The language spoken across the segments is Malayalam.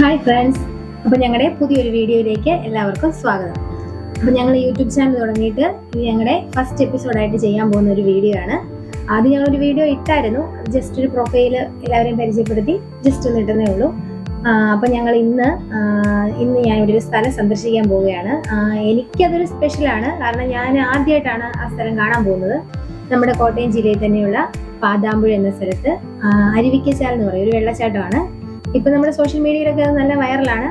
ഹായ് ഫ്രണ്ട്സ് അപ്പോൾ ഞങ്ങളുടെ പുതിയൊരു വീഡിയോയിലേക്ക് എല്ലാവർക്കും സ്വാഗതം. അപ്പോൾ ഞങ്ങൾ യൂട്യൂബ് ചാനൽ തുടങ്ങിയിട്ട് ഇത് ഞങ്ങളുടെ ഫസ്റ്റ് എപ്പിസോഡായിട്ട് ചെയ്യാൻ പോകുന്ന ഒരു വീഡിയോ ആണ്. ആദ്യം ഞങ്ങളൊരു വീഡിയോ ഇട്ടായിരുന്നു. ജസ്റ്റ് ഒരു പ്രൊഫൈൽ എല്ലാവരെയും പരിചയപ്പെടുത്തി ജസ്റ്റ് ഒന്ന് ഇട്ടുന്നേ ഉള്ളൂ. അപ്പോൾ ഞങ്ങൾ ഇന്ന് ഇന്ന് ഞാൻ ഇവിടെ ഒരു സ്ഥലം സന്ദർശിക്കാൻ പോവുകയാണ്. എനിക്കതൊരു സ്പെഷ്യലാണ് കാരണം ഞാൻ ആദ്യമായിട്ടാണ് ആ സ്ഥലം കാണാൻ പോകുന്നത്. നമ്മുടെ കോട്ടയം ജില്ലയിൽ തന്നെയുള്ള പാതാമ്പുഴ എന്ന സ്ഥലത്ത്. അരുവിക്കച്ചാൽ എന്ന് പറയും. ഒരു വെള്ളച്ചാട്ടമാണ്. ഇപ്പൊ നമ്മുടെ സോഷ്യൽ മീഡിയയിലൊക്കെ അത് നല്ല വൈറലാണ്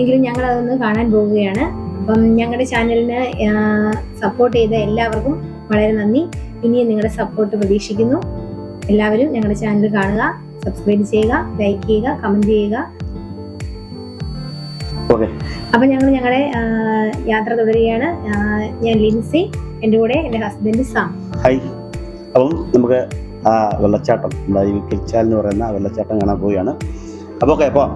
എങ്കിലും ഞങ്ങൾ അതൊന്ന് കാണാൻ പോവുകയാണ്. അപ്പം ഞങ്ങളുടെ ചാനലിന് സപ്പോർട്ട് ചെയ്ത എല്ലാവർക്കും വളരെ നന്ദി. ഇനിയും നിങ്ങളുടെ സപ്പോർട്ട് പ്രതീക്ഷിക്കുന്നു. എല്ലാവരും ഞങ്ങളുടെ ചാനൽ കാണുക സബ്സ്ക്രൈബ് ചെയ്യുക ലൈക്ക് ചെയ്യുക കമന്റ് ചെയ്യുക. അപ്പൊ ഞങ്ങൾ ഞങ്ങളുടെ യാത്ര തുടരുകയാണ്. ഞാൻ ലിൻസി എന്റെ കൂടെ എന്റെ ഹസ്ബൻഡ് സാം. ഹൈ അപ്പം നമുക്ക് ആ വെള്ളച്ചാട്ടം നമ്മുടെ ഈ കിച്ചാൽ എന്ന് പറയുന്ന വെള്ളച്ചാട്ടം കാണാൻ പോവുകയാണ്. അപ്പോൾ ഓക്കെ അപ്പോൾ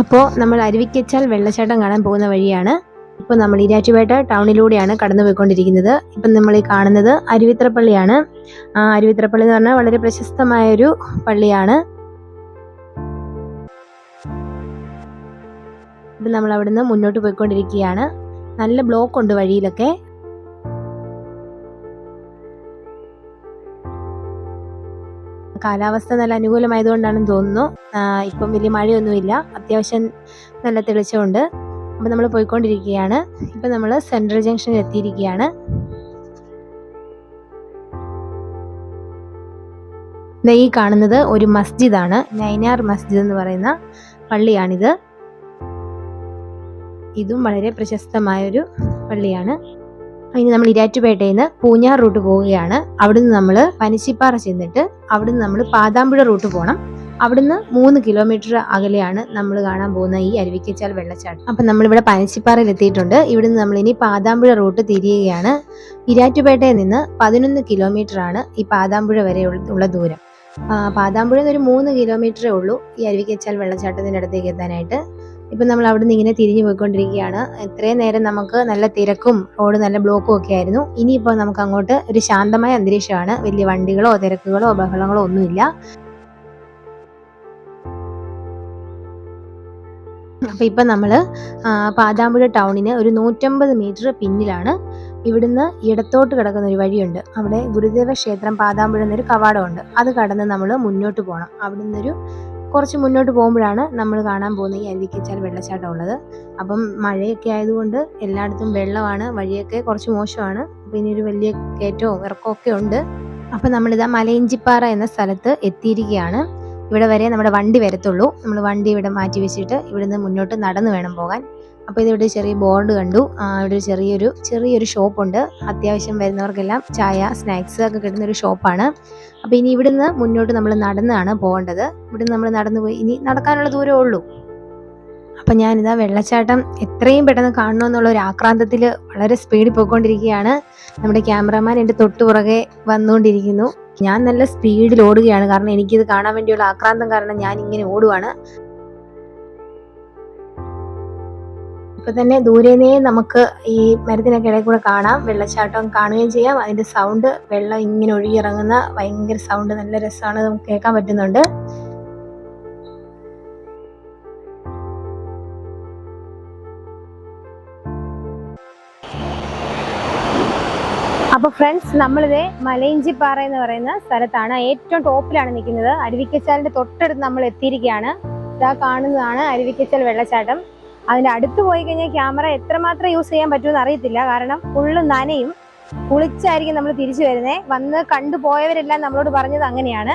അപ്പോൾ നമ്മൾ അരുവിക്കച്ചാൽ വെള്ളച്ചാട്ടം കാണാൻ പോകുന്ന വഴിയാണ്. ഇപ്പോൾ നമ്മൾ ഇരാറ്റുപേട്ട ടൗണിലൂടെയാണ് കടന്നു പോയിക്കൊണ്ടിരിക്കുന്നത് ഇപ്പം നമ്മൾ ഈ കാണുന്നത് അരുവിത്രപ്പള്ളിയാണ്. ആ അരുവിത്രപ്പള്ളി എന്ന് പറഞ്ഞാൽ വളരെ പ്രശസ്തമായ ഒരു പള്ളിയാണ്. ഇപ്പം നമ്മൾ അവിടുന്ന് മുന്നോട്ട് പോയിക്കൊണ്ടിരിക്കുകയാണ്. നല്ല ബ്ലോക്ക് ഉണ്ട് വഴിയിലൊക്കെ. കാലാവസ്ഥ നല്ല അനുകൂലമായതുകൊണ്ടാണെന്ന് തോന്നുന്നു. ഇപ്പം വലിയ മഴയൊന്നുമില്ല. അത്യാവശ്യം നല്ല തെളിച്ചമുണ്ട്. അപ്പം നമ്മൾ പോയിക്കൊണ്ടിരിക്കുകയാണ്. ഇപ്പം നമ്മൾ സെൻട്രൽ ജംഗ്ഷനിൽ എത്തിയിരിക്കുകയാണ്. ഈ കാണുന്നത് ഒരു മസ്ജിദാണ്. നൈനാർ മസ്ജിദ് എന്ന് പറയുന്ന പള്ളിയാണിത്. ഇതും വളരെ പ്രശസ്തമായ ഒരു പള്ളിയാണ്. ഇനി നമ്മൾ ഇരാറ്റുപേട്ടയിൽ നിന്ന് പൂഞ്ഞാർ റൂട്ട് പോവുകയാണ്. അവിടുന്ന് നമ്മൾ പനിശിപ്പാറ ചെന്നിട്ട് അവിടുന്ന് നമ്മൾ പാതാമ്പുഴ റൂട്ട് പോകണം അവിടുന്ന് മൂന്ന് കിലോമീറ്റർ അകലെയാണ് നമ്മൾ കാണാൻ പോകുന്ന ഈ അരുവിക്കച്ചാൽ വെള്ളച്ചാട്ടം. അപ്പം നമ്മളിവിടെ പനച്ചിപ്പാറയിൽ എത്തിയിട്ടുണ്ട്. ഇവിടുന്ന് നമ്മൾ ഇനി പാതാമ്പുഴ റൂട്ട് തിരിയുകയാണ്. ഇരാറ്റുപേട്ടയിൽ നിന്ന് പതിനൊന്ന് ആണ് ഈ പാതാമ്പുഴ വരെ ഉള്ള- ദൂരം. പാതാമ്പുഴ ഒരു മൂന്ന് കിലോമീറ്ററേ ഉള്ളൂ ഈ അരുവിക്കച്ചാൽ വെള്ളച്ചാട്ടത്തിന്റെ അടുത്തേക്ക് എത്താനായിട്ട്. ഇപ്പം നമ്മൾ അവിടെ നിന്ന് ഇങ്ങനെ തിരിഞ്ഞു പോയിക്കൊണ്ടിരിക്കുകയാണ്. ഇത്രയും നേരം നമുക്ക് നല്ല തിരക്കും റോഡ് നല്ല ബ്ലോക്കും ഒക്കെ ആയിരുന്നു. ഇനിയിപ്പോൾ നമുക്ക് അങ്ങോട്ട് ഒരു ശാന്തമായ അന്തരീക്ഷമാണ്. വലിയ വണ്ടികളോ തിരക്കുകളോ ബഹളങ്ങളോ ഒന്നുമില്ല. അപ്പം ഇപ്പം നമ്മൾ പാതാമ്പുഴ ടൗണിന് ഒരു നൂറ്റമ്പത് മീറ്റർ പിന്നിലാണ്. ഇവിടുന്ന് ഇടത്തോട്ട് കിടക്കുന്ന ഒരു വഴിയുണ്ട്. അവിടെ ഗുരുദേവ ക്ഷേത്രം പാതാമ്പുഴ എന്നൊരു കവാടമുണ്ട്. അത് കടന്ന് നമ്മൾ മുന്നോട്ട് പോകണം. അവിടുന്ന് ഒരു കുറച്ച് മുന്നോട്ട് പോകുമ്പോഴാണ് നമ്മൾ കാണാൻ പോകുന്ന ഈ അരുവിക്കച്ചാൽ വെള്ളച്ചാട്ടം ഉള്ളത്. അപ്പം മഴയൊക്കെ ആയതുകൊണ്ട് എല്ലായിടത്തും വെള്ളമാണ് വഴിയൊക്കെ കുറച്ച് മോശമാണ്. പിന്നെ ഒരു വലിയ കയറ്റവും ഇറക്കവും ഒക്കെ ഉണ്ട്. അപ്പം നമ്മളിതാ മലയിഞ്ചിപ്പാറ എന്ന സ്ഥലത്ത് എത്തിയിരിക്കുകയാണ്. ഇവിടെ വരെ നമ്മുടെ വണ്ടി വരത്തുള്ളൂ. നമ്മൾ വണ്ടി ഇവിടെ മാറ്റി വെച്ചിട്ട് ഇവിടുന്ന് മുന്നോട്ട് നടന്നു വേണം പോകാൻ. അപ്പോൾ ഇതിവിടെ ചെറിയ ബോർഡ് കണ്ടു. ഇവിടെ ചെറിയൊരു ചെറിയൊരു ഷോപ്പുണ്ട് അത്യാവശ്യം വരുന്നവർക്കെല്ലാം ചായ സ്നാക്സ് ഒക്കെ കിട്ടുന്ന ഒരു ഷോപ്പാണ് അപ്പോൾ ഇനി ഇവിടുന്ന് മുന്നോട്ട് നമ്മൾ നടന്നാണ് പോകേണ്ടത്. ഇവിടുന്ന് നമ്മൾ നടന്നു പോയി. ഇനി നടക്കാനുള്ള ദൂരമേ ഉള്ളൂ. അപ്പം ഞാനിതാ വെള്ളച്ചാട്ടം എത്രയും പെട്ടെന്ന് കാണണമെന്നുള്ള ഒരു ആക്രാന്തത്തിൽ വളരെ സ്പീഡിൽ പോയിക്കൊണ്ടിരിക്കുകയാണ്. നമ്മുടെ ക്യാമറമാൻ എന്റെ തൊട്ടു പുറകെ വന്നുകൊണ്ടിരിക്കുന്നു. ഞാൻ നല്ല സ്പീഡിൽ ഓടുകയാണ്. കാരണം എനിക്കിത് കാണാൻ വേണ്ടിയുള്ള ആക്രാന്തം കാരണം ഞാൻ ഇങ്ങനെ ഓടുവാണ്. ഇപ്പൊ തന്നെ ദൂരേനേ നമുക്ക് ഈ മരത്തിനൊക്കെ ഇടയിൽ കൂടെ കാണാം. വെള്ളച്ചാട്ടം കാണുകയും ചെയ്യാം. അതിന്റെ സൗണ്ട് വെള്ളം ഇങ്ങനെ ഒഴുകിയിറങ്ങുന്ന ഭയങ്കര സൗണ്ട് നല്ല രസമാണ്. നമുക്ക് കേൾക്കാൻ പറ്റുന്നുണ്ട്. അപ്പോൾ ഫ്രണ്ട്സ് നമ്മളിത് മലയിഞ്ചിപ്പാറ എന്ന് പറയുന്ന സ്ഥലത്താണ് ഏറ്റവും ടോപ്പിലാണ് നിൽക്കുന്നത്. അരുവിക്കച്ചാലിന്റെ തൊട്ടടുത്ത് നമ്മൾ എത്തിയിരിക്കുകയാണ്. ഇതാ കാണുന്നതാണ് അരുവിക്കച്ചാൽ വെള്ളച്ചാട്ടം. അതിന്റെ അടുത്ത് പോയി കഴിഞ്ഞാൽ ക്യാമറ എത്രമാത്രം യൂസ് ചെയ്യാൻ പറ്റുമെന്ന് അറിയത്തില്ല. കാരണം ഫുള്ള് നനയും. കുളിച്ചായിരിക്കും നമ്മൾ തിരിച്ചു വരുന്നത് വന്ന് കണ്ടുപോയവരെല്ലാം നമ്മളോട് പറഞ്ഞത് അങ്ങനെയാണ്.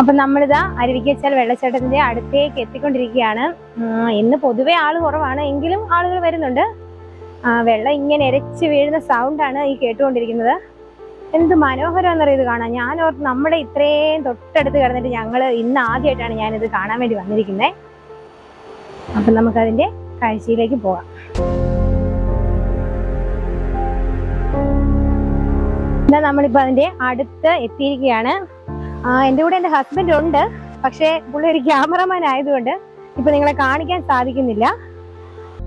അപ്പൊ നമ്മളിതാ അരുവിക്കച്ചാൽ വെള്ളച്ചാട്ടത്തിന്റെ അടുത്തേക്ക് എത്തിക്കൊണ്ടിരിക്കുകയാണ്. ഇന്ന് പൊതുവേ ആൾ കുറവാണ്. എങ്കിലും ആളുകൾ വരുന്നുണ്ട്. വെള്ളം ഇങ്ങനെ ഇരച്ച് വീഴുന്ന സൗണ്ടാണ് ഈ കേട്ടുകൊണ്ടിരിക്കുന്നത്. എന്ത് മനോഹരമെന്നറിയ ഇത് കാണാൻ? ഞാൻ ഓർത്ത് നമ്മുടെ ഇത്രയും തൊട്ടടുത്ത് കിടന്നിട്ട് ഞങ്ങൾ ഇന്ന് ആദ്യമായിട്ടാണ് ഞാനിത് കാണാൻ വേണ്ടി വന്നിരിക്കുന്നത് അപ്പം നമുക്കതിന്റെ കാഴ്ചയിലേക്ക് പോകാം. എന്നാ നമ്മളിപ്പോൾ അതിന്റെ അടുത്ത് എത്തിയിരിക്കുകയാണ്. ആ, എന്റെ കൂടെ എന്റെ ഹസ്ബൻഡ് ഉണ്ട്. പക്ഷേ പുള്ളി ഒരു ക്യാമറമാൻ ആയതുകൊണ്ട് ഇപ്പൊ നിങ്ങളെ കാണിക്കാൻ സാധിക്കുന്നില്ല.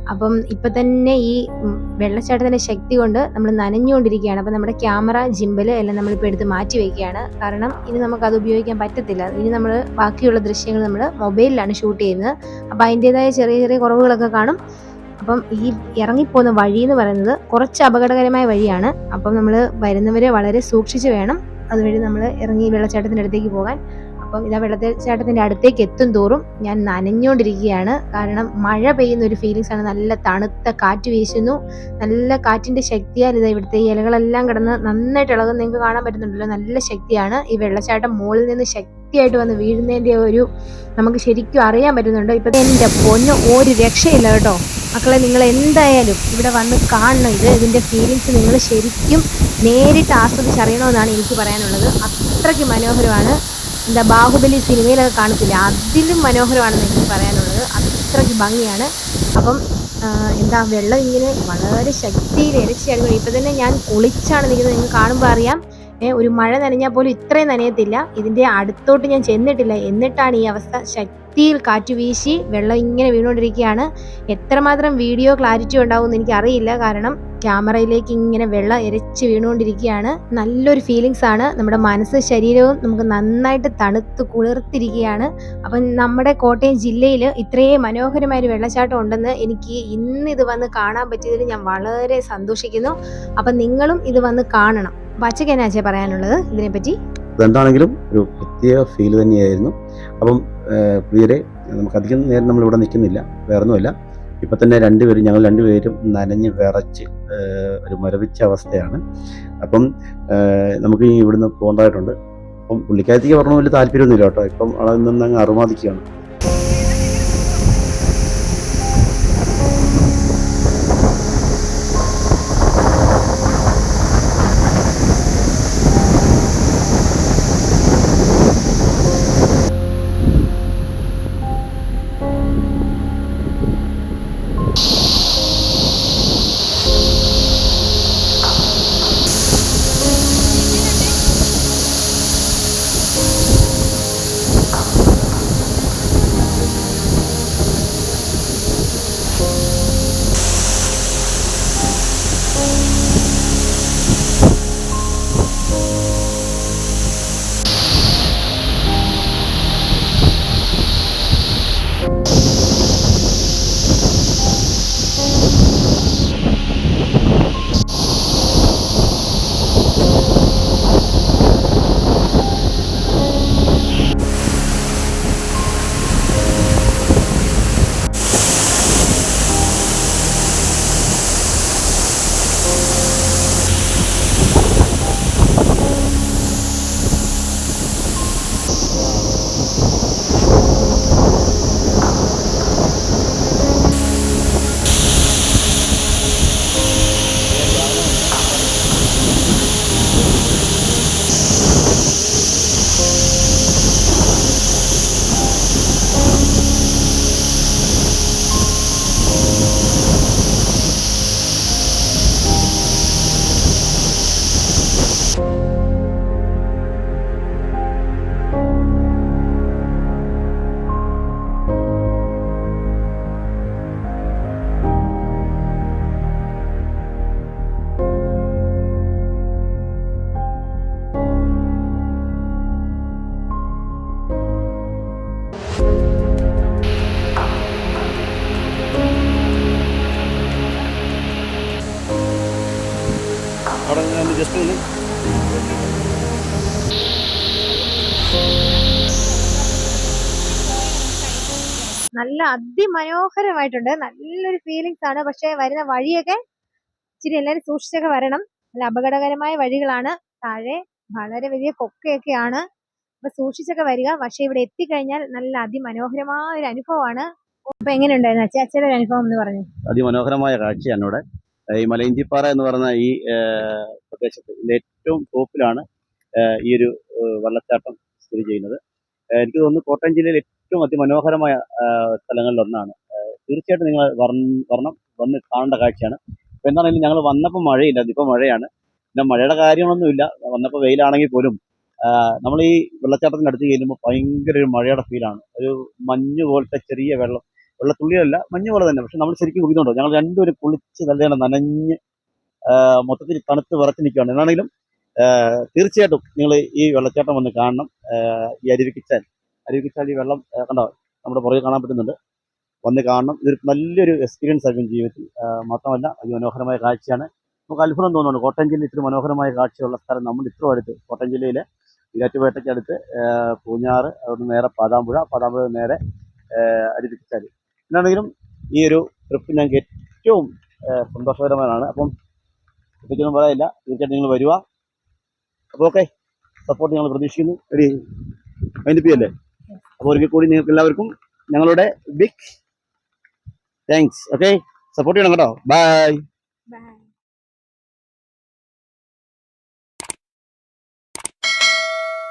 അപ്പം ഇപ്പൊ തന്നെ ഈ വെള്ളച്ചാട്ടത്തിന്റെ ശക്തി കൊണ്ട് നമ്മൾ നനഞ്ഞുകൊണ്ടിരിക്കുകയാണ്. അപ്പം നമ്മുടെ ക്യാമറ ജിമ്പൽ എല്ലാം നമ്മളിപ്പോൾ എടുത്ത് മാറ്റി വെക്കുകയാണ്. കാരണം ഇനി അത് ഉപയോഗിക്കാൻ പറ്റത്തില്ല. ഇനി നമ്മൾ ബാക്കിയുള്ള ദൃശ്യങ്ങൾ നമ്മൾ മൊബൈലിലാണ് ഷൂട്ട് ചെയ്യുന്നത്. അപ്പം അതിന്റെതായ ചെറിയ ചെറിയ കുറവുകളൊക്കെ കാണും. അപ്പം ഈ ഇറങ്ങിപ്പോകുന്ന വഴി എന്ന് പറയുന്നത് കുറച്ച് അപകടകരമായ വഴിയാണ്. അപ്പം നമ്മൾ വരുന്നവരെ വളരെ സൂക്ഷിച്ച് വേണം. അതുവഴി നമ്മൾ ഇറങ്ങി വെള്ളച്ചാട്ടത്തിന്റെ അടുത്തേക്ക് പോകാൻ. അപ്പം ഇതാ വെള്ളച്ചാട്ടത്തിന്റെ അടുത്തേക്ക് എത്തും തോറും ഞാൻ നനഞ്ഞുകൊണ്ടിരിക്കുകയാണ്. കാരണം മഴ പെയ്യുന്ന ഒരു ഫീലിങ്സ് ആണ്. നല്ല തണുത്ത കാറ്റ് വീശുന്നു. നല്ല കാറ്റിന്റെ ശക്തിയാൽ ഇതാ ഇവിടുത്തെ ഇലകളെല്ലാം കിടന്ന് നന്നായിട്ട് ഇളകുന്ന നിങ്ങൾക്ക് കാണാൻ പറ്റുന്നുണ്ടല്ലോ. നല്ല ശക്തിയാണ്. ഈ വെള്ളച്ചാട്ടം മുകളിൽ നിന്ന് ശക്തിയായിട്ട് വന്ന് വീഴുന്നതിന്റെ ഒരു നമുക്ക് ശരിക്കും അറിയാൻ പറ്റുന്നുണ്ട്. ഇപ്പം എന്റെ പൊന്ന് ഒരു രക്ഷയില്ല കേട്ടോ. മക്കളെ നിങ്ങൾ എന്തായാലും ഇവിടെ വന്ന് കാണണം. ഇത് ഇതിന്റെ ഫീലിങ്സ് നിങ്ങൾ ശരിക്കും നേരിട്ട് ആസ്വദിച്ചറിയണമെന്നാണ് എനിക്ക് പറയാനുള്ളത്. അത്രയ്ക്ക് മനോഹരമാണ്. എന്താ ബാഹുബലി സിനിമയിലൊക്കെ കാണത്തില്ലേ? അതിലും മനോഹരമാണെന്ന് എനിക്ക് പറയാനുള്ളത്. അത്രയ്ക്ക് ഭംഗിയാണ്. അപ്പം എന്താ വെള്ളം ഇങ്ങനെ വളരെ ശക്തിയിൽ ഇരച്ചിയായിരുന്നു ഇപ്പം തന്നെ ഞാൻ കുളിച്ചാണ് നിൽക്കുന്നത്. നിങ്ങൾക്ക് കാണുമ്പോൾ അറിയാം. ഒരു മഴ നനഞ്ഞാൽ പോലും ഇത്രയും നനയത്തില്ല. ഇതിന്റെ അടുത്തോട്ട് ഞാൻ ചെന്നിട്ടില്ല. എന്നിട്ടാണ് ഈ അവസ്ഥ. ശക്തിയിൽ കാറ്റ് വീശി വെള്ളം ഇങ്ങനെ വീണുകൊണ്ടിരിക്കുകയാണ്. എത്രമാത്രം വീഡിയോ ക്ലാരിറ്റി ഉണ്ടാവും എന്ന് എനിക്കറിയില്ല. കാരണം ക്യാമറയിലേക്ക് ഇങ്ങനെ വെള്ളം ഇരച്ച് വീണുകൊണ്ടിരിക്കുകയാണ്. നല്ലൊരു ഫീലിങ്സ് ആണ്. നമ്മുടെ മനസ്സ് ശരീരവും നമുക്ക് നന്നായിട്ട് തണുത്ത് കുളിർത്തിരിക്കുകയാണ്. അപ്പം നമ്മുടെ കോട്ടയം ജില്ലയിൽ ഇത്രയും മനോഹരമായ ഒരു വെള്ളച്ചാട്ടം ഉണ്ടെന്ന് എനിക്ക് ഇന്ന് ഇത് വന്ന് കാണാൻ പറ്റിയതിൽ ഞാൻ വളരെ സന്തോഷിക്കുന്നു. അപ്പം നിങ്ങളും ഇത് വന്ന് കാണണം. എന്നാച്ചേ പറയാനുള്ളത് ഇതിനെപ്പറ്റി? എന്താണെങ്കിലും ഒരു പ്രത്യേക ഫീൽ തന്നെയായിരുന്നു. അപ്പം പ്രിയരെ നമുക്ക് അധികം നേരം നമ്മൾ ഇവിടെ നിൽക്കുന്നില്ല. വേറൊന്നുമല്ല. ഇപ്പം തന്നെ രണ്ടുപേരും ഞങ്ങൾ രണ്ടുപേരും നനഞ്ഞ് വിറച്ച് ഒരു മരവിച്ച അവസ്ഥയാണ്. അപ്പം നമുക്ക് ഇവിടുന്ന് പോകേണ്ടതായിട്ടുണ്ട്. അപ്പം പുള്ളിക്കാരത്തേക്ക് പറഞ്ഞ വലിയ താല്പര്യമൊന്നുമില്ല കേട്ടോ. ഇപ്പം അവിടെ നിന്ന് അങ്ങ് അറുമാദിക്കുകയാണ്. നല്ല അതിമനോഹരമായിട്ടുണ്ട്. നല്ലൊരു ഫീലിങ്സ് ആണ്. പക്ഷെ വരുന്ന വഴിയൊക്കെ ഇച്ചിരി എല്ലാവരും സൂക്ഷിച്ചൊക്കെ വരണം. നല്ല അപകടകരമായ വഴികളാണ്. താഴെ വളരെ വലിയ കൊക്കയൊക്കെയാണ്. അപ്പൊ സൂക്ഷിച്ചൊക്കെ വരിക. പക്ഷെ ഇവിടെ എത്തിക്കഴിഞ്ഞാൽ നല്ല അതിമനോഹരമായ ഒരു അനുഭവമാണ്. അപ്പൊ എങ്ങനെയുണ്ടായിരുന്നു? അച്ചാച്ചയുടെ ഒരു അനുഭവം എന്ന് പറഞ്ഞു? അതിമനോഹരമായ കാഴ്ചയാണ് ഇവിടെ. ഈ മലയിഞ്ചിപ്പാറ എന്ന് പറയുന്ന ഈ പ്രദേശത്ത് ഏറ്റവും ടോപ്പിലാണ് ഈ ഒരു വെള്ളച്ചാട്ടം സ്ഥിതി ചെയ്യുന്നത്. എനിക്ക് തോന്നുന്നു കോട്ടയം ജില്ലയിൽ ഏറ്റവും അതിമനോഹരമായ സ്ഥലങ്ങളിലൊന്നാണ്. തീർച്ചയായിട്ടും നിങ്ങൾ വരണം. വന്ന് കാണേണ്ട കാഴ്ചയാണ്. അപ്പോൾ എന്താണെങ്കിലും ഞങ്ങൾ വന്നപ്പോൾ മഴയില്ല. ഇപ്പോൾ മഴയാണ്. പിന്നെ മഴയുടെ കാര്യങ്ങളൊന്നുമില്ല വന്നപ്പോൾ വെയിലാണെങ്കിൽ പോലും നമ്മൾ ഈ വെള്ളച്ചാട്ടത്തിന്റെ അടുത്ത് ചെല്ലുമ്പോൾ ഭയങ്കര ഒരു മഴയുടെ ഫീലാണ്. ഒരു മഞ്ഞ് പോലത്തെ ചെറിയ വെള്ളം വെള്ളത്തുള്ളിയല്ല മഞ്ഞ് പോലെ തന്നെ. പക്ഷെ നമ്മൾ ശരിക്കും കുടിക്കുന്നുണ്ടോ ഞങ്ങൾ രണ്ടുപേരും കുളിച്ച് നല്ലതാണ് നനഞ്ഞ് മൊത്തത്തിൽ തണുത്ത് വിറച്ച് നിൽക്കുകയാണ് എന്നാണെങ്കിലും തീർച്ചയായിട്ടും നിങ്ങൾ ഈ വെള്ളച്ചാട്ടം വന്ന് കാണണം. ഈ അരുവിക്കിച്ചാൽ അരുവിക്കിച്ചാൽ ഈ വെള്ളം കണ്ടോ? നമ്മുടെ പുറകെ കാണാൻ പറ്റുന്നുണ്ട്. വന്ന് കാണണം. ഇതൊരു നല്ലൊരു എക്സ്പീരിയൻസ് ആയിരിക്കും ജീവിതത്തിൽ. മാത്രമല്ല അതിമനോഹരമായ കാഴ്ചയാണ്. നമുക്ക് അത്ഭുതം തോന്നുന്നുണ്ട്. കോട്ടയം ജില്ലയിൽ ഇത്ര മനോഹരമായ കാഴ്ചയുള്ള സ്ഥലം നമ്മുടെ ഇത്ര അടുത്ത്. കോട്ടയം ജില്ലയിലെ ഇരാറ്റുപേട്ടയ്ക്ക് അടുത്ത് ആ, പൂഞ്ഞാറ് അവിടുന്ന് നേരെ പാതാമ്പുഴ. പാതാമ്പുഴ നേരെ അരുവിച്ചാൽ എന്നാണെങ്കിലും ഈ ഒരു ട്രിപ്പ് ഞങ്ങൾക്ക് ഏറ്റവും സന്തോഷകരമായാണ്. അപ്പം പ്രത്യേകിച്ചൊന്നും പറയില്ല തീർച്ചയായിട്ടും നിങ്ങൾ വരിക. അപ്പോൾ ഓക്കെ സപ്പോർട്ട് ഞങ്ങൾ പ്രതീക്ഷിക്കുന്നു. ഒരു മൈൻഡിപ്പിയല്ലേ അപ്പോൾ ഒരിക്കൽ കൂടി നിങ്ങൾക്ക് എല്ലാവർക്കും ഞങ്ങളുടെ ബിഗ് താങ്ക്സ് ഓക്കെ സപ്പോർട്ട് ചെയ്യണം കേട്ടോ. ബൈ